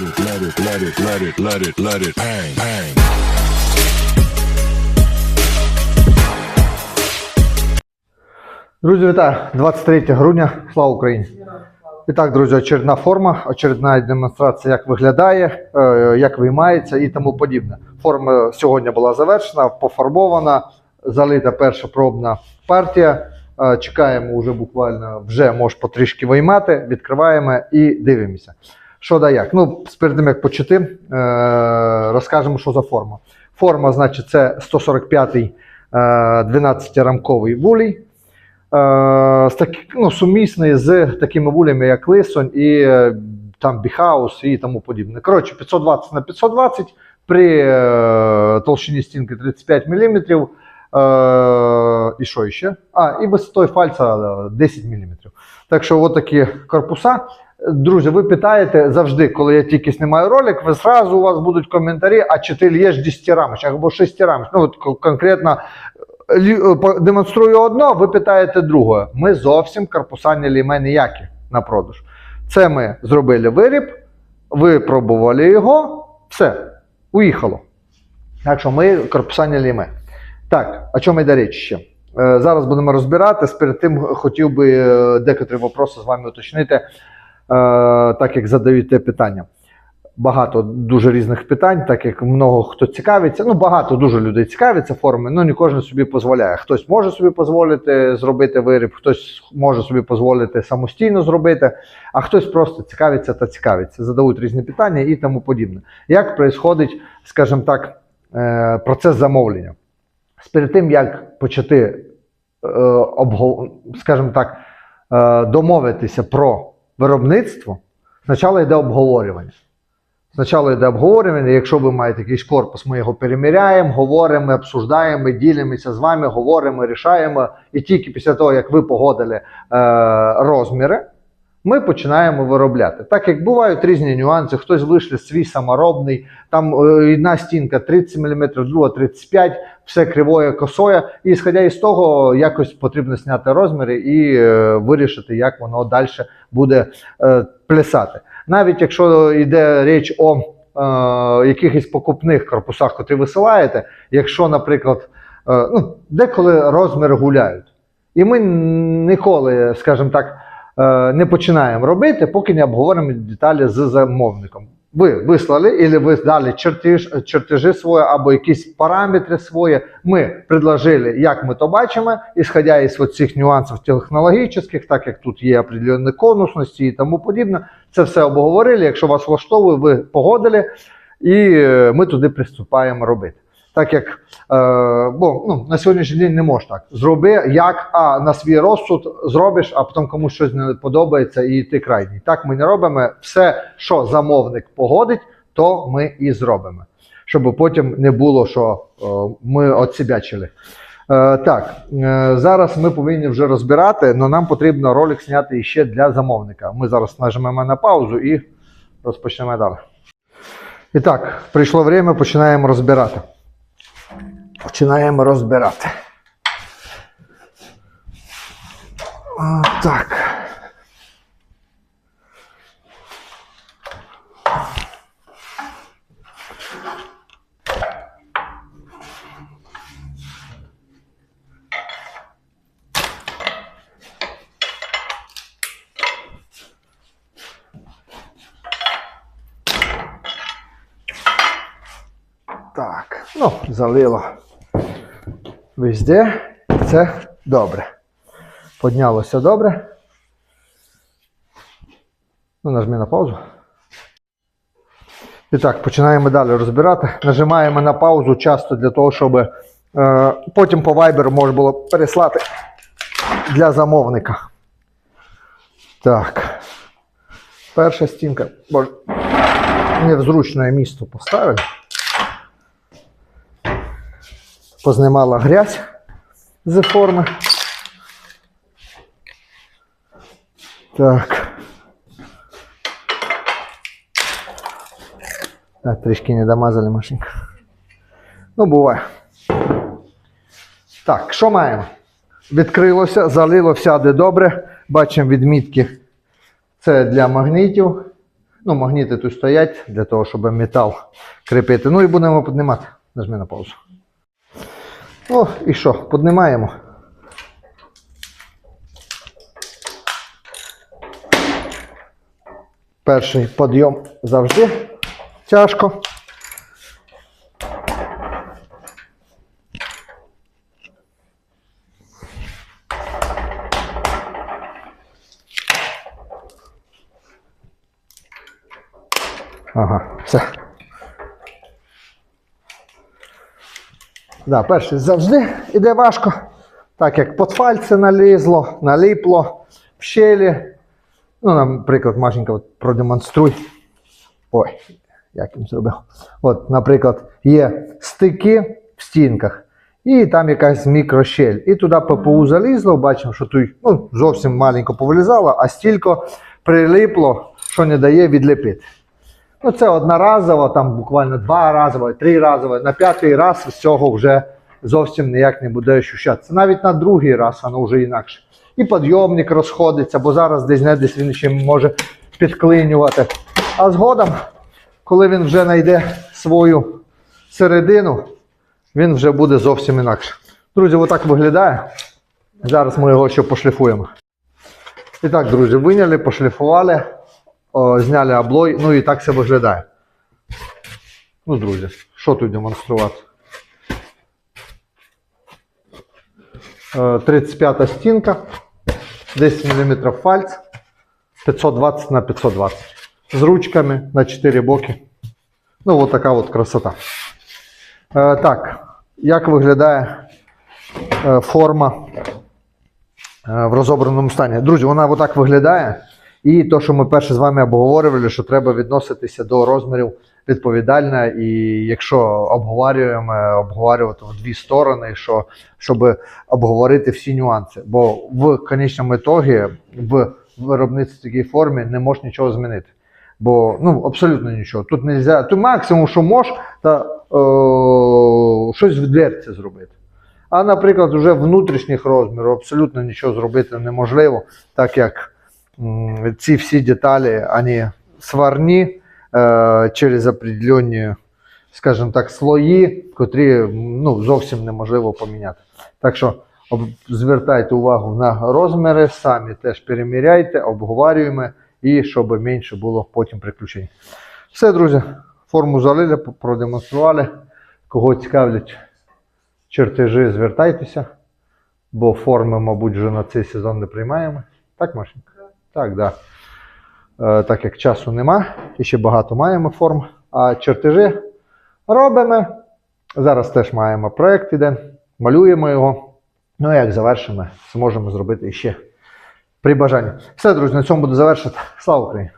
let it, let it, let it, let it, let it bang, bang. Друзі, вітаю! 23 грудня. Слава Україні! І так, друзі, очередна форма, очередна демонстрація, як виглядає, е, як виймається і тому подібне. Форма сьогодні була завершена, пофарбована, залита перша пробна партія. Е, Чекаємо вже буквально, вже може потрішки виймати, відкриваємо і дивимося. Що да як? Ну, перед тим як почати, е, розкажемо, що за форма. Форма, значить, це 145-й 12-рамковий вулій. Е, з такі, ну, сумісний з такими вулями, як Лисонь і е, там Біхаус і тому подібне. Коротше, 520 на 520 при е, толщині стінки 35 мм. Е, і що ще? А, і висотою фальца е, 10 мм. Так що, от такі корпуса. Друзі, ви питаєте завжди, коли я тільки знімаю ролик, ви зразу у вас будуть коментарі, а чи ти лєш 10 рамочок або 6 рамочок. Ну, от конкретно е, демонструю одно, ви питаєте друге. Ми зовсім корпуса не ліме ніякі на продаж. Це ми зробили виріб, випробували його, все, уїхало. Так що ми корпуса не ліме. Так, о чому йде річ ще? Е, Зараз будемо розбирати. Перед тим хотів би е, декотрі вопроси з вами уточнити, так як задають те питання. Багато дуже різних питань, так як много хто цікавиться. Ну, багато дуже людей цікавиться форми, ну не кожен собі дозволяє. Хтось може собі дозволити зробити виріб, хтось може собі дозволити самостійно зробити, а хтось просто цікавиться та цікавиться, задають різні питання і тому подібне. Як відбувається, скажімо так, е, процес замовлення? Перед тим, як почати, е, скажімо так, е, домовитися про виробництво, спочатку йде обговорювання. Спочатку йде обговорювання, якщо ви маєте якийсь корпус, ми його переміряємо, говоримо, обсуждаємо, ділимося з вами, говоримо, рішаємо. І тільки після того, як ви погодили е, розміри, ми починаємо виробляти. Так як бувають різні нюанси, хтось вийшли свій саморобний, там е, одна стінка 30 мм, друга 35 все кривоє, косоє. І сходя із того, якось потрібно зняти розміри і е, вирішити, як воно далі буде е, плясати. Навіть якщо йде річ о е, якихось покупних корпусах, котрі висилаєте, якщо, наприклад, е, ну, деколи розміри гуляють. І ми ніколи, скажімо так, не починаємо робити, поки не обговоримо деталі з замовником. Ви вислали, або ви дали чертеж, чертежі свої або якісь параметри свої. Ми предложили, як ми то бачимо, ісходя із цих нюансів технологічних, так як тут є определенні конусності і тому подібне. Це все обговорили. Якщо вас влаштовує, ви погодили, і е, ми туди приступаємо робити. Так як е, бо ну, на сьогоднішній день не можна так. Зроби як, а на свій розсуд зробиш, а потім комусь щось не подобається, і ти крайній. Так ми не робимо. Все, що замовник погодить, то ми і зробимо. Щоб потім не було, що е, ми отсібячили. Е, так, е, зараз ми повинні вже розбирати, але нам потрібно ролик зняти ще для замовника. Ми зараз нажмемо на паузу і розпочнемо далі. І так, прийшло время, починаємо розбирати. Починаємо розбирати. А, так. Так, ну, залило везде. Це добре. Поднялося добре. Ну, нажми на паузу. І так, починаємо далі розбирати. Нажимаємо на паузу часто для того, щоб е, потім по Viber можна було переслати для замовника. Так. Перша стінка. Боже, не в зручне місто поставили. Познімала грязь з форми. Так. Так, трішки не домазали машинку. Ну, буває. Так, що маємо? Відкрилося, залило, сяде добре. Бачимо відмітки. Це для магнітів. Ну, магніти тут стоять для того, щоб метал кріпити. Ну і будемо піднімати. Нажми на паузу. О, і що? Піднімаємо. Перший підйом завжди тяжко. Ага, все. Да, перший завжди іде важко. Так як під фальце налізло, наліпло в щелі. Ну, наприклад, Машенька, от продемонструй. Ой, як він зробив. От, наприклад, є стики в стінках, і там якась мікрощель. І туди ППУ залізло, бачимо, що тут ну, зовсім маленько повилізало, а стільки прилипло, що не дає відліпити. Ну, це одноразово, там буквально два разово, три разово. На п'ятий раз з цього вже зовсім ніяк не буде ощущатися. Навіть на другий раз воно вже інакше. І підйомник розходиться, бо зараз десь не десь він ще може підклинювати. А згодом, коли він вже знайде свою середину, він вже буде зовсім інакше. Друзі, отак виглядає. Зараз ми його ще пошліфуємо. І так, друзі, виняли, пошліфували, о, зняли облой, ну і так це виглядає. Ну, друзі, що тут демонструвати? Е, 35 стінка, 10 мм фальц, 520 на 520. З ручками на 4 боки. Ну, от така от красота. Е, так, як виглядає е, форма е, в розобраному стані. Друзі, вона отак виглядає. І то, що ми перше з вами обговорювали, що треба відноситися до розмірів відповідально, і якщо обговорюємо, обговорювати в дві сторони, що, щоб обговорити всі нюанси. Бо в конечному ітогі в виробництві такій формі не можеш нічого змінити. Бо ну абсолютно нічого. Тут не можна, тут максимум, що можеш, та е, щось в дверці зробити. А, наприклад, вже внутрішніх розмірів абсолютно нічого зробити неможливо, так як ці всі деталі вони сварні е, через определенні, скажімо так, слої, котрі ну, зовсім неможливо поміняти. Так що звертайте увагу на розміри, самі теж переміряйте, обговорюємо, і щоб менше було потім приключень. Все, друзі, форму залили, продемонстрували. Кого цікавлять чертежі, звертайтеся, бо форми, мабуть, вже на цей сезон не приймаємо. Так, Машенька? Так, да. Е, так як часу нема, і ще багато маємо форм. А чертежі робимо. Зараз теж маємо проєкт іде, малюємо його. Ну і як завершимо, зможемо зробити ще при бажанні. Все, друзі, на цьому буду завершити. Слава Україні!